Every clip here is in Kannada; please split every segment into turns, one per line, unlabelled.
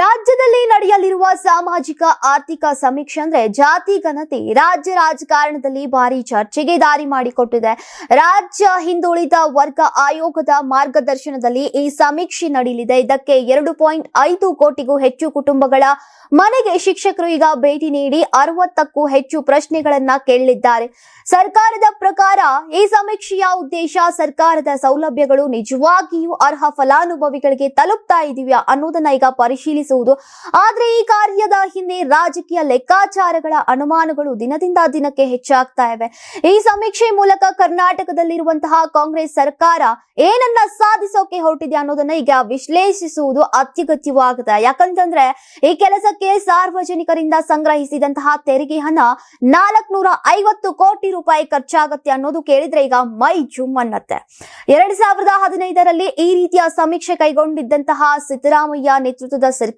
ರಾಜ್ಯದಲ್ಲಿ ನಡೆಯಲಿರುವ ಸಾಮಾಜಿಕ, ಆರ್ಥಿಕ ಸಮೀಕ್ಷೆ ಅಂದ್ರೆ ಜಾತಿ ಘನತೆ ರಾಜ್ಯ ರಾಜಕಾರಣದಲ್ಲಿ ಭಾರಿ ಚರ್ಚೆಗೆ ದಾರಿ ಮಾಡಿಕೊಟ್ಟಿದೆ. ರಾಜ್ಯ ಹಿಂದುಳಿದ ವರ್ಗ ಆಯೋಗದ ಮಾರ್ಗದರ್ಶನದಲ್ಲಿ ಈ ಸಮೀಕ್ಷೆ ನಡೆಯಲಿದೆ ಇದಕ್ಕೆ ಎರಡು ಪಾಯಿಂಟ್ ಐದು ಕೋಟಿಗೂ ಹೆಚ್ಚು ಕುಟುಂಬಗಳ ಮನೆಗೆ ಶಿಕ್ಷಕರು ಈಗ ಭೇಟಿ ನೀಡಿ ಅರವತ್ತಕ್ಕೂ ಹೆಚ್ಚು ಪ್ರಶ್ನೆಗಳನ್ನ ಕೇಳಲಿದ್ದಾರೆ. ಸರ್ಕಾರದ ಪ್ರಕಾರ ಈ ಸಮೀಕ್ಷೆಯ ಉದ್ದೇಶ ಸರ್ಕಾರದ ಸೌಲಭ್ಯಗಳು ನಿಜವಾಗಿಯೂ ಅರ್ಹ ಫಲಾನುಭವಿಗಳಿಗೆ ತಲುಪ್ತಾ ಇದೆಯಾ ಅನ್ನೋದನ್ನ ಈಗ ಪರಿಶೀಲಿಸುವುದು ಆದ್ರೆ ಈ ಕಾರ್ಯದ ಹಿಂದೆ ರಾಜಕೀಯ ಲೆಕ್ಕಾಚಾರಗಳ ಅನುಮಾನಗಳು ದಿನದಿಂದ ದಿನಕ್ಕೆ ಹೆಚ್ಚಾಗ್ತಾ ಇವೆ. ಈ ಸಮೀಕ್ಷೆ ಮೂಲಕ ಕರ್ನಾಟಕದಲ್ಲಿರುವಂತಹ ಕಾಂಗ್ರೆಸ್ ಸರ್ಕಾರ ಏನನ್ನ ಸಾಧಿಸೋಕೆ ಹೊರಟಿದೆ ಅನ್ನೋದನ್ನ ಈಗ ವಿಶ್ಲೇಷಿಸುವುದು ಅತ್ಯಗತ್ಯವಾಗಿದೆ. ಯಾಕಂತಂದ್ರೆ ಈ ಕೆಲಸಕ್ಕೆ ಸಾರ್ವಜನಿಕರಿಂದ ಸಂಗ್ರಹಿಸಿದಂತಹ ತೆರಿಗೆ ಹಣ ನಾಲ್ಕನೂರ ಐವತ್ತು ಕೋಟಿ ರೂಪಾಯಿ ಖರ್ಚಾಗತ್ತೆ ಅನ್ನೋದು ಕೇಳಿದ್ರೆ ಈಗ ಮೈ ಜುಮ್ ಅನ್ನತ್ತೆ ಎರಡ್ ಸಾವಿರದ ಹದಿನೈದರಲ್ಲಿ ಈ ರೀತಿಯ ಸಮೀಕ್ಷೆ ಕೈಗೊಂಡಿದ್ದಂತಹ ಸಿದ್ದರಾಮಯ್ಯ ನೇತೃತ್ವದ ಸರ್ಕಾರ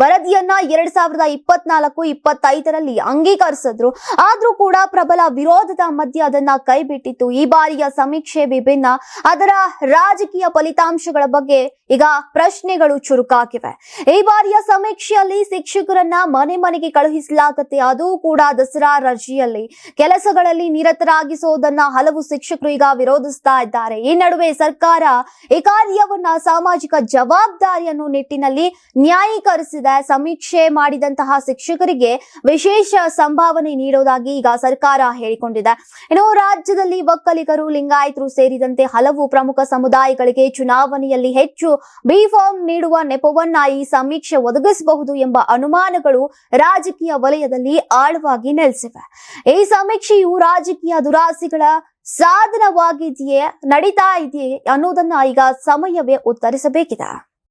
ವರದಿಯನ್ನ ಎರಡ್ ಸಾವಿರದ ಇಪ್ಪತ್ನಾಲ್ಕು, ಇಪ್ಪತ್ತೈದರಲ್ಲಿ ಅಂಗೀಕರಿಸಿದ್ರು. ಆದ್ರೂ ಕೂಡ ಪ್ರಬಲ ವಿರೋಧದ ಮಧ್ಯೆ ಅದನ್ನ ಕೈಬಿಟ್ಟಿತ್ತು. ಈ ಬಾರಿಯ ಸಮೀಕ್ಷೆ ವಿಭಿನ್ನ. ಅದರ ರಾಜಕೀಯ ಫಲಿತಾಂಶಗಳ ಬಗ್ಗೆ ಈಗ ಪ್ರಶ್ನೆಗಳು ಚುರುಕಾಗಿವೆ. ಈ ಬಾರಿಯ ಸಮೀಕ್ಷೆಯಲ್ಲಿ ಶಿಕ್ಷಕರನ್ನ ಮನೆ ಮನೆಗೆ ಕಳುಹಿಸಲಾಗುತ್ತೆ. ಅದು ಕೂಡ ದಸರಾ ರಜೆಯಲ್ಲಿ. ಕೆಲಸಗಳಲ್ಲಿ ನಿರತರಾಗಿಸುವುದನ್ನ ಹಲವು ಶಿಕ್ಷಕರು ಈಗ ವಿರೋಧಿಸ್ತಾ ಇದ್ದಾರೆ. ಈ ನಡುವೆ ಸರ್ಕಾರ ಈ ಕಾರ್ಯವನ್ನ ಸಾಮಾಜಿಕ ಜವಾಬ್ದಾರಿಯನ್ನು ನಿಟ್ಟಿನಲ್ಲಿ ನ್ಯಾಯೀಕರಿಸಿದೆ, ಸಮೀಕ್ಷೆ ಮಾಡಿದಂತಹ ಶಿಕ್ಷಕರಿಗೆ ವಿಶೇಷ ಸಂಭಾವನೆ ನೀಡೋದಾಗಿ ಈಗ ಸರ್ಕಾರ ಹೇಳಿಕೊಂಡಿದೆ. ಇನ್ನು ರಾಜ್ಯದಲ್ಲಿ ಒಕ್ಕಲಿಗರು, ಲಿಂಗಾಯತರು ಸೇರಿದಂತೆ ಹಲವು ಪ್ರಮುಖ ಸಮುದಾಯಗಳಿಗೆ ಚುನಾವಣೆಯಲ್ಲಿ ಹೆಚ್ಚು ಬಿ ಫಾರ್ಮ್ ನೀಡುವ ನೆಪವನ್ನ ಈ ಸಮೀಕ್ಷೆ ಒದಗಿಸಬಹುದು ಎಂಬ ಅನುಮಾನಗಳು ರಾಜಕೀಯ ವಲಯದಲ್ಲಿ ಆಳವಾಗಿ ನೆಲೆಸಿವೆ. ಈ ಸಮೀಕ್ಷೆಯು ರಾಜಕೀಯ ದುರಾಸೆಗಳ ಸಾಧನವಾಗಿದೆಯೇ, ನಡೀತಾ ಇದೆಯೇ ಅನ್ನೋದನ್ನ ಈಗ ಸಮಯವೇ ಉತ್ತರಿಸಬೇಕಿದೆ.